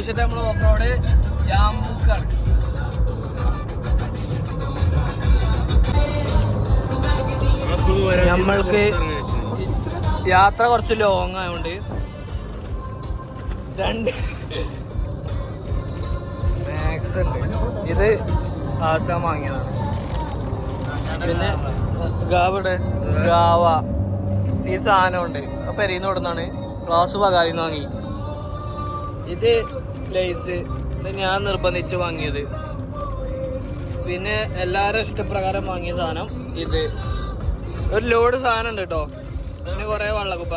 ഇപ്രാവശ്യത്തെ നമ്മൾ off road യാമ്പൂക്കാണ് നമ്മൾക്ക് യാത്ര കുറച്ച് ലോങ് ആയതുകൊണ്ട് രണ്ട് മാക്സ് ഇത് ആസാം വാങ്ങിയതാണ്. പിന്നെ ഗാവിടെ ഗാവ. ഈ സാധനമുണ്ട്. അപ്പം എരിയുന്ന കൊടുന്നാണ് ക്ലാസ് പകാരിന്ന് വാങ്ങി. ഇത് ലേസ് ഇത് ഞാൻ നിർബന്ധിച്ച് വാങ്ങിയത്. പിന്നെ എല്ലാവരും ഇഷ്ടപ്രകാരം വാങ്ങിയ സാധനം ഇത്. ഒരു ലോഡ് സാധനം ഉണ്ട് കേട്ടോ പിന്നെ കുറേ വെള്ളക്കുപ്പ.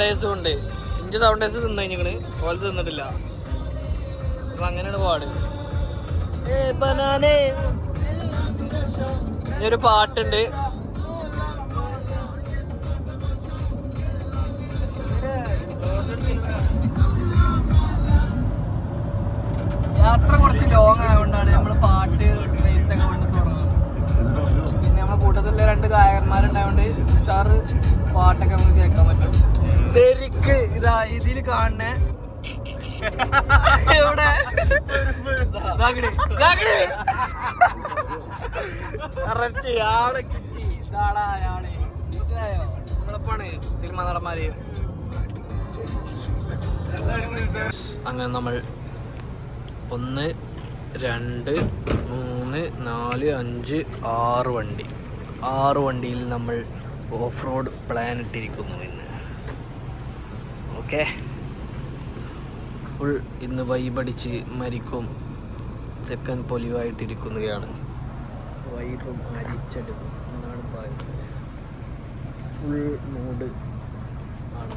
ഡേയ്സും ഉണ്ട്. ഇഞ്ച് ഡേയ്സ് തിന്നു കഴിഞ്ഞിക്കണ് പോലെ തിന്നിട്ടില്ല. അപ്പൊ അങ്ങനെയാണ് പാട്. ഇനിയൊരു പാട്ടുണ്ട് Thank പാട്ടുണ്ട്. യാത്ര കുറച്ച് ലോങ് ആയതുകൊണ്ടാണ് നമ്മൾ പാട്ട് നെയ്ത്തൊക്കെ കൊണ്ട് തുടങ്ങുന്നത്. പിന്നെ നമ്മളെ കൂട്ടത്തിലെ രണ്ട് ഗായകന്മാരുണ്ടായതുകൊണ്ട് ഉഷാറ് പാട്ടൊക്കെ നമുക്ക് കേൾക്കാൻ പറ്റും. ശരിക്ക് ഇതാ ഇതിൽ കാണുന്ന. എവിടെ? സിനിമ അങ്ങനെ നമ്മൾ ഒന്ന് രണ്ട് മൂന്ന് നാല് അഞ്ച് ആറ് വണ്ടി. ആറ് വണ്ടിയിൽ നമ്മൾ ഓഫ് റോഡ് പ്ലാൻ ഇട്ടിരിക്കുന്നു ഇന്ന്. ഓക്കെ? ഫുൾ ഇന്ന് വൈബടിച്ച് മരിക്കും. ചെക്കൻ പൊലിവായിട്ടിരിക്കുന്നതാണ് വൈബും അരിച്ചെടുക്കും എന്നാണ് പറയുന്നത്. ഫുൾ മൂഡ് ആണ്.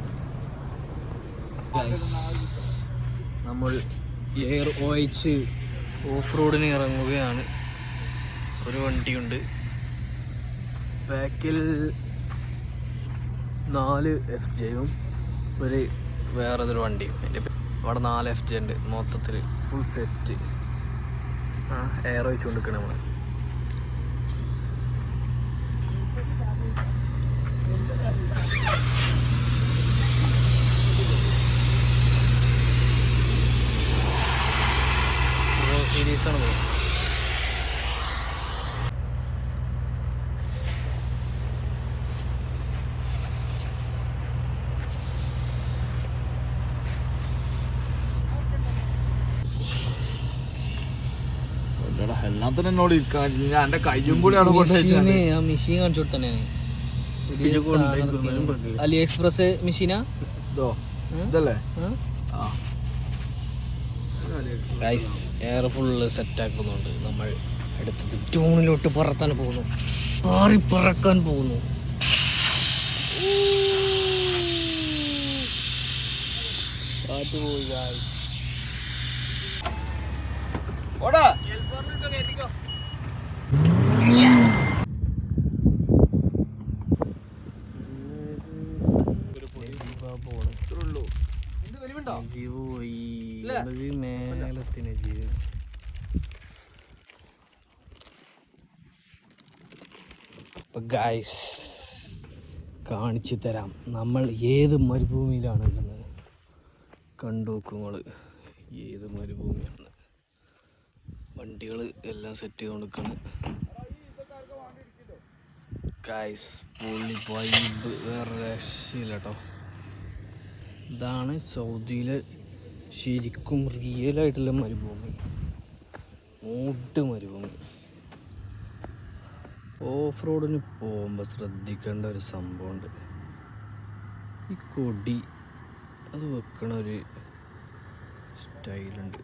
നമ്മൾ എയർ ഓയിച്ച് ഓഫ് റോഡിന് ഇറങ്ങുകയാണ്. ഒരു വണ്ടിയുണ്ട്. ബാക്കിൽ നാല് എഫ് ജെയും ഒരു വേറൊരു വണ്ടിയും. എന്റെ അവിടെ നാല് എഫ് ജെ ഉണ്ട്. മൊത്തത്തിൽ ഫുൾ സെറ്റ് ആ എയർ ഒഴിച്ചു കൊണ്ടിരിക്കണം നമ്മൾ എല്ലാത്തിനും എന്നോട് ഇരിക്കാൻ ഞാൻ എന്റെ കയ്യും കൂടിയാണ് മെഷീന് ആ മെഷീൻ കാണിച്ചു കൊടുത്തന്നെ അലി എക്സ്പ്രസ് മെഷീനാ? ഇതോ? ഇതല്ലേ? ആ. എയർ ഫുള്ള് സെറ്റ് ആക്കുന്നുണ്ട്. നമ്മൾ അടുത്തത് ട്യൂണിലോട്ട് പറത്താൻ പോകുന്നു. പാറി പറക്കാൻ പോകുന്നു. കാറ്റ് പോയി ഓടാ. കാണിച്ചു തരാം. നമ്മൾ ഏത് മരുഭൂമിയിലാണ് ഉള്ളത്? കണ്ടു നോക്കുങ്ങൾ ഏത് മരുഭൂമിയാണ്? വണ്ടികൾ എല്ലാം സെറ്റ് ചെയ്ത് കൊടുക്കണം കായ്സ് പുള്ളി വൈബ് വേറെ രക്ഷയില്ല കേട്ടോ ഇതാണ് സൗദിയിലെ ശരിക്കും റിയലായിട്ടുള്ള മരുഭൂമി. മൂട്ട് മരുഭൂമി. ഓഫ് റോഡിന് പോകുമ്പോൾ ശ്രദ്ധിക്കേണ്ട ഒരു സംഭവമുണ്ട്. ഈ കൊടി അത് വെക്കണ ഒരു സ്റ്റൈലുണ്ട്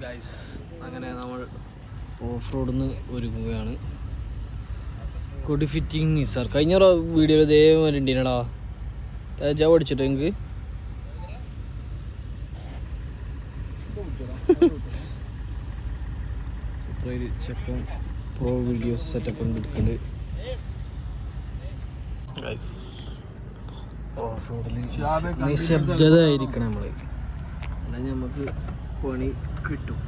ഗൈസ് അങ്ങനെ നമ്മൾ ഓഫ് റോഡിൽ നിന്ന് ഒരുങ്ങുകയാണ് കൊടി ഫിറ്റിംഗ് നിസാർ കഴിഞ്ഞ വീഡിയോയിൽ ഇതേ വരണ്ടീനടാ തേജ പഠിച്ചിട്ട് എനിക്ക് ചെപ്പം പ്രോ വീഡിയോ സെറ്റപ്പ് ഉണ്ട് എടുക്കുന്നുണ്ട് ഓഫ് റോഡിൽ നിശബ്ദത ആയിരിക്കണം നമ്മൾ. അല്ലെങ്കിൽ നമുക്ക് പണി കിട്ടും.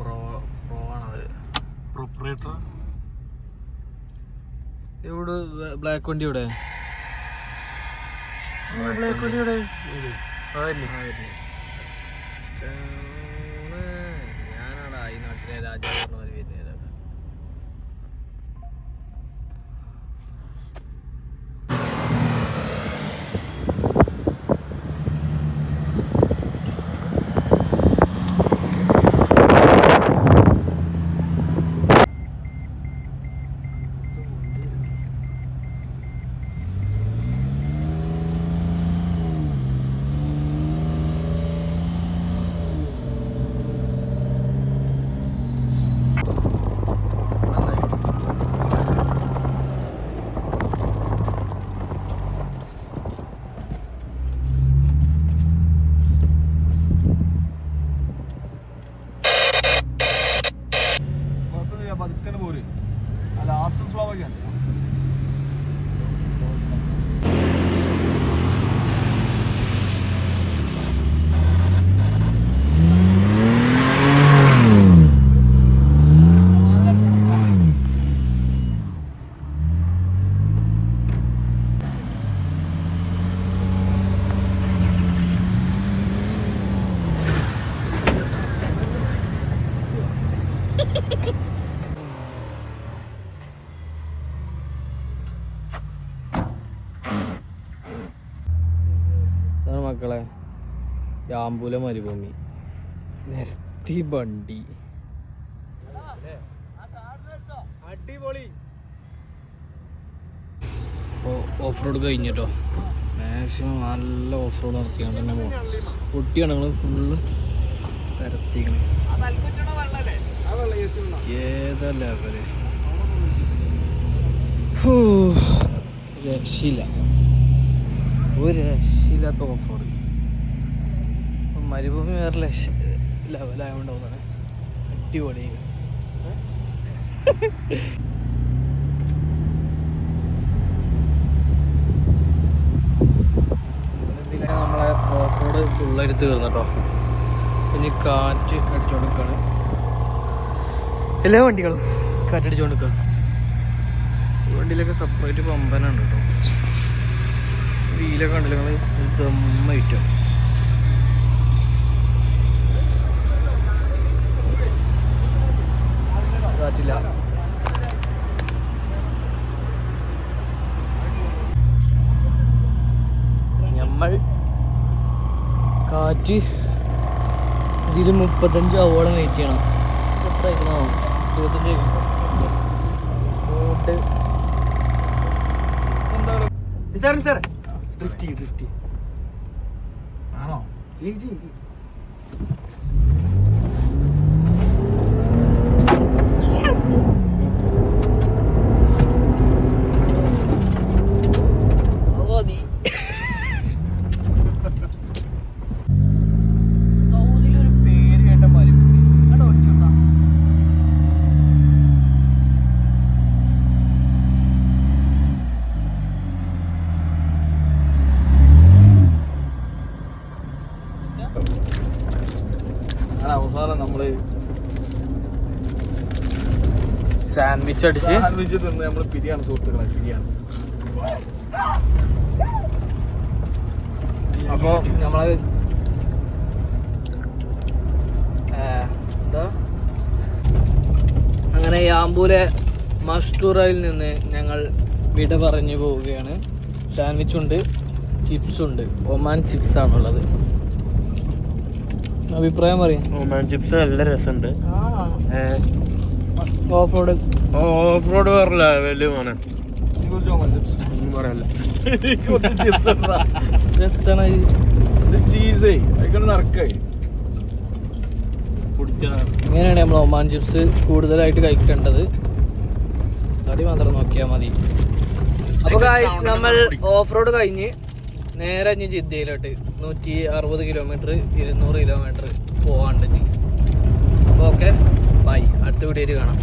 Black proprietor. ഇവിടെ ബ്ലാക്ക് വണ്ടി ഇവിടെ ബ്ലാക്ക് വണ്ടി ഇവിടെ ഞാനാണ് ഈ നാട്ടിലെ രാജാവ് പറഞ്ഞ മാതിരി വരുന്നത് കുഴപ്പമൊന്നുമില്ല, പതുക്കെ പോര്. ആ last slow ആക്കിയാണ്. ഇതാണ് മക്കളെ യാമ്പൂല മരുഭൂമി. നിരത്തി വണ്ടി. അടിപൊളി. ഓഫ് റോഡ് കഴിഞ്ഞിട്ടോ? മാക്സിമം നല്ല ഓഫ് റോഡ് നിർത്തിയാണ് തന്നെ പോകും പൊട്ടിയാണ് നിങ്ങൾ ഫുള്ള് നിരത്തിക്കണം. ഏതാ ലെവൽ രക്ഷയില്ല. ഒരു രക്ഷയില്ലാത്ത ഓഫ് റോഡ് മരുഭൂമി വേറെ ലക്ഷ ലെവലായോണ്ടാവുന്നതാണ്. അടിപൊളി. നമ്മളെ ഓഫ് റോഡ് ഫുള്ളായിട്ട് തീർന്നട്ടോ ഇനി കാറ്റ് അടിച്ചുകൊണ്ട് എല്ലാ വണ്ടികളും കാറ്റടിച്ചുകൊണ്ട് നിൽക്കുകയാണ് വണ്ടിയിലൊക്കെ സെപ്പറേറ്റ് പമ്പനുണ്ട് കേട്ടോ. വീലൊക്കെ ഉണ്ടല്ലോ നിങ്ങൾ ദമ്മായിട്ടോ കാറ്റില്ല നമ്മൾ കാറ്റ് ഇതിൽ മുപ്പത്തഞ്ച് അവോളം വെയിറ്റ് ചെയ്യണം. എത്ര ആയിക്കണോ? ഇരുപത്തഞ്ച് റോഡ് ഡ്രിഫ്റ്റി ഡ്രിഫ്റ്റി ആണോ? ജി ജി ജി മതി സൗദിയിലൊരു പേര് കേട്ട മരുഭൂമി അവിടെ ഒറ്റ അങ്ങനെ അവസാനം നമ്മൾ സാൻഡ്വിച്ച് അടിച്ച് സാൻഡ്വിച്ച് തിന്ന് നമ്മൾ പിരിയാണ് സുഹൃത്തുക്കളെ പിരിയാണ്. അപ്പോൾ എന്താ? അങ്ങനെ യാമ്പൂലെ മസ്തൂറയിൽ നിന്ന് ഞങ്ങൾ വിട പറഞ്ഞു പോവുകയാണ്. സാൻഡ്വിച്ച് ഉണ്ട് ചിപ്സ് ഉണ്ട് ഒമാൻ ചിപ്സ് ആണുള്ളത് അഭിപ്രായം പറയും. ഒമാൻ ചിപ്സ് നല്ല രസമുണ്ട്. ഓഫ് റോഡ് ഓഫ് റോഡ് പറയില്ല വലിയ മോനെ. ഇങ്ങനെയാണ് നമ്മൾ ഒമാൻ ചിപ്സ് കൂടുതലായിട്ട് കഴിക്കേണ്ടത്. തടി മാത്രം നോക്കിയാൽ മതി. അപ്പൊ ഗായ്സ് നമ്മൾ ഓഫ് റോഡ് കഴിഞ്ഞ് നേരെ ഇനി ജിദ്ദയിലോട്ട്. നൂറ്റി അറുപത് കിലോമീറ്റർ ഇരുന്നൂറ് കിലോമീറ്റർ പോവാണ്ട് ഇനി. അപ്പൊ ഓക്കെ ബൈ അടുത്ത വീഡിയോയിൽ കാണാം.